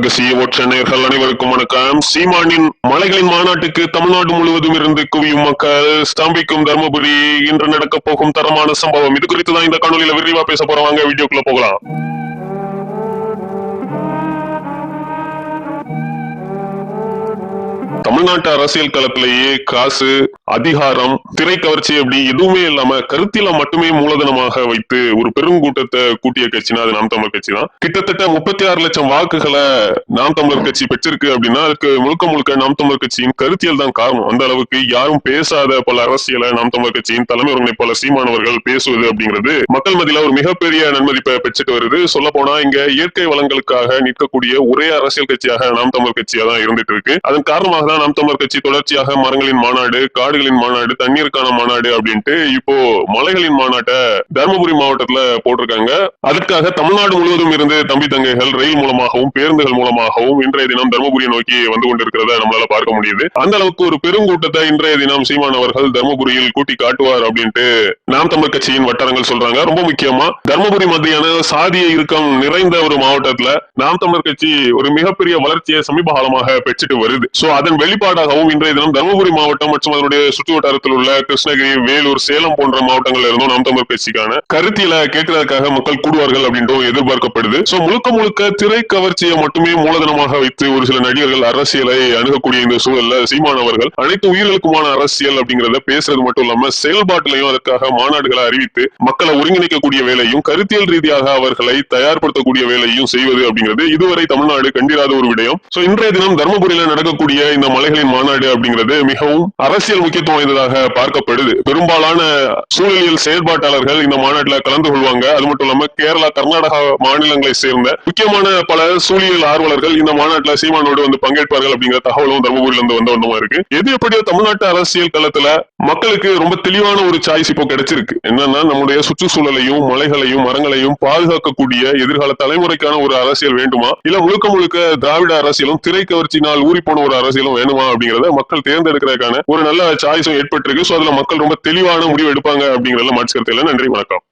ரகசிய ஒற்றநேர்கள் அனைவருக்கும் வணக்கம். சீமானின் மலைகளின் மாநாட்டுக்கு தமிழ்நாடு முழுவதும் இருந்து குவியும் மக்கள் ஸ்தம்பிக்கும் தர்மபுரி இன்று நடக்க போகும் தரமான சம்பவம். இது குறித்து தான் இந்த காணொலியில விரிவா பேச போறோம். வீடியோக்குள்ள போகலாம். தமிழ்நாட்டு அரசியல் களத்திலேயே காசு அதிகாரம் திரை கவர்ச்சி அப்படி எதுவுமே இல்லாம கருத்தில மட்டுமே மூலதனமாக வைத்து ஒரு பெரும் கூட்டத்தை கூட்டிய கட்சினா அது நாம் தமிழர் கட்சி தான். கிட்டத்தட்ட முப்பத்தி ஆறு லட்சம் வாக்குகளை நாம் தமிழர் கட்சி பெற்றிருக்கு அப்படின்னா அதுக்கு முழுக்க முழுக்க நாம் தமிழர் கட்சியின் கருத்தியல் தான் காரணம். அந்த அளவுக்கு யாரும் பேசாத பல அரசியலை நாம் தமிழர் கட்சியின் தலைமை ஒருங்கிணைப்பாளர் சீமானவர்கள் பேசுவது அப்படிங்கிறது மக்கள் மத்தியில ஒரு மிகப்பெரிய நன்மதிப்பை பெற்றுட்டு வருது. சொல்ல போனா இங்க இயற்கை வளங்களுக்காக நிற்கக்கூடிய ஒரே அரசியல் கட்சியாக நாம் தமிழர் கட்சியா தான் இருந்துட்டு இருக்கு. அதன் காரணமாக தான் நாம் தமிழர் கட்சி தொடர்ச்சியாக மரங்களின் மாநாடு காடுகளின் மாநாடு தண்ணீருக்கான மாநாடு அப்படின்ட்டு இப்போ மலைகளின் மாநாட்டை தருமபுரி மாவட்டத்துல போட்டிருக்காங்க. அதற்காக தமிழ்நாடு முழுவதும் இருந்து தம்பி தங்கைகள் ரயில் மூலமாகவும் பேருந்துகள் மூலமாகவும் இன்றைய தினம் தருமபுரியை நோக்கி வந்து கொண்டிருக்கிறத நம்மளால பார்க்க முடியுது. அந்த அளவுக்கு ஒரு பெருங்கூட்டத்தை இன்றைய தினம் சீமான் அவர்கள் தருமபுரியில் கூட்டி காட்டுவார் அப்படின்ட்டு நாம் தமிழ் கட்சியின் வட்டாரங்கள் சொல்றாங்க. ரொம்ப முக்கியமா தருமபுரி மாதிரியான சாதிய இறுக்கம் நிறைந்த ஒரு மாவட்டத்துல நாம் தமிழர் கட்சி ஒரு மிகப்பெரிய வளர்ச்சியை சமீப காலமாக பெற்றுட்டு வருது. சோ அதன் வெளி வெளிப்பாடாகவும் இன்றைய தினம் தருமபுரி மாவட்டம் மற்றும் அதனுடைய சுற்று வட்டாரத்தில் உள்ள கிருஷ்ணகிரி வேலூர் சேலம் போன்ற மாவட்டங்கள்ல இருந்தும் நாம் தமிழ் பேச்சுக்கான கருத்தியல கேட்கறதுக்காக மக்கள் கூடுவார்கள் அப்படின்றும் எதிர்பார்க்கப்படுது. சோ முழுக்க முழுக்க திரை கவர்ச்சியை மட்டுமே மூலதனமாக வைத்து ஒரு சில நடிகர்கள் அரசியலை அணுகக்கூடிய இந்த சூழல்ல சீமான் அவர்கள் அனைத்து உயிர்களுக்குமான அரசியல் அப்படிங்கறத பேசுறது மட்டும் இல்லாம செயல்பாட்டிலையும் அதற்காக மாநாடுகளை அறிவித்து மக்களை ஒருங்கிணைக்கக்கூடிய வேலையும் கருத்தியல் ரீதியாக அவர்களை தயார்படுத்தக்கூடிய வேலையும் செய்வது அப்படிங்கிறது இதுவரை தமிழ்நாடு கண்டிராத ஒரு விடயம். சோ இன்றைய தினம் தருமபுரியில நடக்கக்கூடிய இந்த மலை தலைவர்களின் மாநாடு அப்படிங்கிறது மிகவும் அரசியல் முக்கியத்துவம் வாய்ந்ததாக பார்க்கப்படுது. பெரும்பாலான சூழலியல் செயற்பாட்டாளர்கள் இந்த மாநாட்டில் கலந்து கொள்வாங்க. அது மட்டும் இல்லாம கேரளா கர்நாடகா மாநிலங்களை சேர்ந்த முக்கியமான பல சூழியல் ஆர்வலர்கள் இந்த மாநாட்டில் சீமானோடு வந்து பங்கேற்பார்கள் அப்படிங்கிற தகவலும் தர்மபுரியில இருந்து வந்த வண்ணமா இருக்கு. எது எப்படியோ தமிழ்நாட்டு அரசியல் களத்துல மக்களுக்கு ரொம்ப தெளிவான ஒரு சாய்ஸ் இப்போ கிடைச்சிருக்கு. என்னன்னா நம்முடைய சுற்றுச்சூழலையும் மலைகளையும் மரங்களையும் பாதுகாக்கக்கூடிய எதிர்கால தலைமுறைக்கான ஒரு அரசியல் வேண்டுமா? இல்ல முழுக்க முழுக்க திராவிட அரசியலும் திரை கவர்ச்சினால் ஊறி போன ஒரு அரசியலும் வேணுமா? அப்படிங்கறத மக்கள் தேர்ந்தெடுக்கிறதுக்கான ஒரு நல்ல சாய்ஸும் ஏற்பட்டிருக்கு. சோ அதுல மக்கள் ரொம்ப தெளிவான முடிவு எடுப்பாங்க அப்படிங்கறதுல மாற்று இல்லை. நன்றி வணக்கம்.